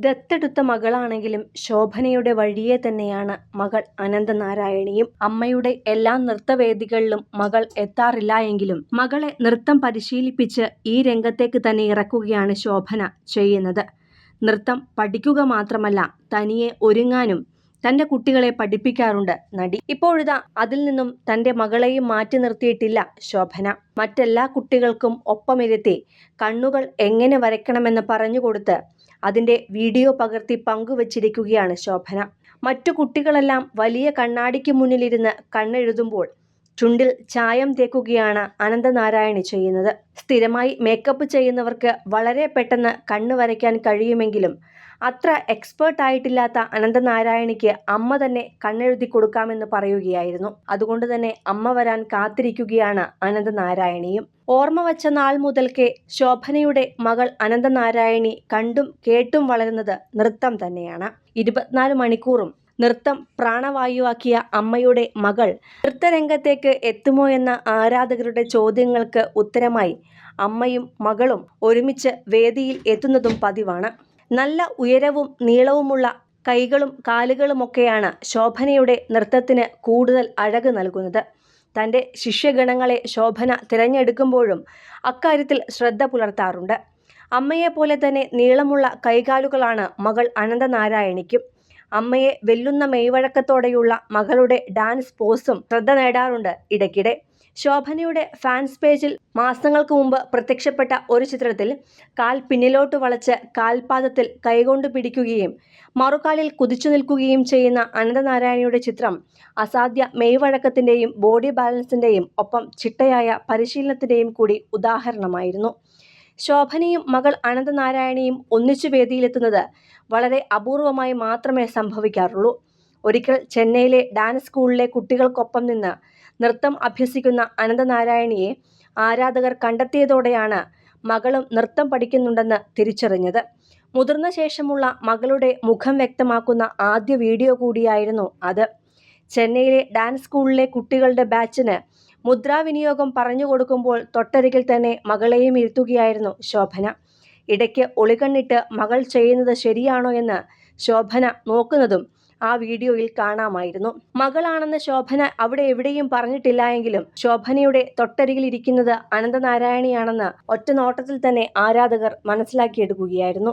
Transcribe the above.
ദത്തെടുത്ത മകളാണെങ്കിലും ശോഭനയുടെ വഴിയെ തന്നെയാണ് മകൾ അനന്തനാരായണിയും അമ്മയുടെ എല്ലാ നൃത്തവേദികളിലും മകൾ എത്താറില്ല എങ്കിലും മകളെ നൃത്തം പരിശീലിപ്പിച്ച് ഈ രംഗത്തേക്ക് തന്നെ ഇറക്കുകയാണ് ശോഭന ചെയ്യുന്നത്. നൃത്തം പഠിക്കുക മാത്രമല്ല തനിയെ ഒരുങ്ങാനും തന്റെ കുട്ടികളെ പഠിപ്പിക്കാറുണ്ട്. നടി ഇപ്പോഴിതാ അതിൽ നിന്നും തന്റെ മകളെയും മാറ്റി നിർത്തിയിട്ടില്ല ശോഭന. മറ്റെല്ലാ കുട്ടികൾക്കും ഒപ്പമിരുത്തി കണ്ണുകൾ എങ്ങനെ വരയ്ക്കണമെന്ന് പറഞ്ഞുകൊടുത്ത് അതിന്റെ വീഡിയോ പകർത്തി പങ്കുവച്ചിരിക്കുകയാണ് ശോഭന. മറ്റു കുട്ടികളെല്ലാം വലിയ കണ്ണാടിക്ക് മുന്നിലിരുന്ന് കണ്ണെഴുതുമ്പോൾ ചുണ്ടിൽ ചായം തേക്കുകയാണ് അനന്തനാരായണി ചെയ്യുന്നത്. സ്ഥിരമായി മേക്കപ്പ് ചെയ്യുന്നവർക്ക് വളരെ പെട്ടെന്ന് കണ്ണ് വരയ്ക്കാൻ കഴിയുമെങ്കിലും അത്ര എക്സ്പേർട്ട് ആയിട്ടില്ലാത്ത അനന്തനാരായണിക്ക് അമ്മ തന്നെ കണ്ണെഴുതി കൊടുക്കാമെന്ന് പറയുകയായിരുന്നു. അതുകൊണ്ട് തന്നെ അമ്മ വരാൻ കാത്തിരിക്കുകയാണ് അനന്തനാരായണിയും. ഓർമ്മ വച്ച നാൾ മുതൽക്കേ ശോഭനയുടെ മകൾ അനന്തനാരായണി കണ്ടും കേട്ടും വളരുന്നത് നൃത്തം തന്നെയാണ്. ഇരുപത്തിനാല് മണിക്കൂറും നൃത്തം പ്രാണവായുവാക്കിയ അമ്മയുടെ മകൾ നൃത്തരംഗത്തേക്ക് എത്തുമോ എന്ന ആരാധകരുടെ ചോദ്യങ്ങൾക്ക് ഉത്തരമായി അമ്മയും മകളും ഒരുമിച്ച് വേദിയിൽ എത്തുന്നതും പതിവാണ്. നല്ല ഉയരവും നീളവുമുള്ള കൈകളും കാലുകളുമൊക്കെയാണ് ശോഭനയുടെ നൃത്തത്തിന് കൂടുതൽ അഴക് നൽകുന്നത്. തന്റെ ശിഷ്യഗണങ്ങളെ ശോഭന തിരഞ്ഞെടുക്കുമ്പോഴും അക്കാര്യത്തിൽ ശ്രദ്ധ പുലർത്താറുണ്ട്. അമ്മയെപ്പോലെ തന്നെ നീളമുള്ള കൈകാലുകളാണ് മകൾ അനന്തനാരായണിക്കും. അമ്മയെ വെല്ലുന്ന മെയ്വഴക്കത്തോടെയുള്ള മകളുടെ ഡാൻസ് പോസും ശ്രദ്ധ നേടാറുണ്ട് ഇടയ്ക്കിടെ. ശോഭനയുടെ ഫാൻസ് പേജിൽ മാസങ്ങൾക്ക് മുമ്പ് പ്രത്യക്ഷപ്പെട്ട ഒരു ചിത്രത്തിൽ കാൽ പിന്നിലോട്ട് വളച്ച് കാൽപാദത്തിൽ കൈകൊണ്ട് പിടിക്കുകയും മറുകാലിൽ കുതിച്ചു നിൽക്കുകയും ചെയ്യുന്ന അനന്തനാരായണിയുടെ ചിത്രം അസാധ്യ മെയ്വഴക്കത്തിന്റെയും ബോഡി ബാലൻസിന്റെയും ഒപ്പം ചിട്ടയായ പരിശീലനത്തിന്റെയും കൂടി ഉദാഹരണമായിരുന്നു. ശോഭനയും മകൾ അനന്തനാരായണയും ഒന്നിച്ചു വേദിയിലെത്തുന്നത് വളരെ അപൂർവമായി മാത്രമേ സംഭവിക്കാറുള്ളൂ. ഒരിക്കൽ ചെന്നൈയിലെ ഡാൻസ് സ്കൂളിലെ കുട്ടികൾക്കൊപ്പം നിന്ന് നൃത്തം അഭ്യസിക്കുന്ന അനന്തനാരായണിയെ ആരാധകർ കണ്ടെത്തിയതോടെയാണ് മകളും നൃത്തം പഠിക്കുന്നുണ്ടെന്ന് തിരിച്ചറിഞ്ഞത്. മുതിർന്ന ശേഷമുള്ള മകളുടെ മുഖം വ്യക്തമാക്കുന്ന ആദ്യ വീഡിയോ കൂടിയായിരുന്നു അത്. ചെന്നൈയിലെ ഡാൻസ് സ്കൂളിലെ കുട്ടികളുടെ ബാച്ചിന് മുദ്രാവിനിയോഗം പറഞ്ഞു കൊടുക്കുമ്പോൾ തൊട്ടരികിൽ തന്നെ മകളെയും ഇരുത്തുകയായിരുന്നു ശോഭന. ഇടയ്ക്ക് ഒളികണ്ണിട്ട് മകൾ ചെയ്യുന്നത് ശരിയാണോ എന്ന് ശോഭന നോക്കുന്നതും ആ വീഡിയോയിൽ കാണാമായിരുന്നു. മകളാണെന്ന് ശോഭന അവിടെ എവിടെയും പറഞ്ഞിട്ടില്ല എങ്കിലും ശോഭനയുടെ തൊട്ടരികിൽ ഇരിക്കുന്നത് അനന്തനാരായണിയാണെന്ന് ഒറ്റ നോട്ടത്തിൽ തന്നെ ആരാധകർ മനസ്സിലാക്കിയെടുക്കുകയായിരുന്നു.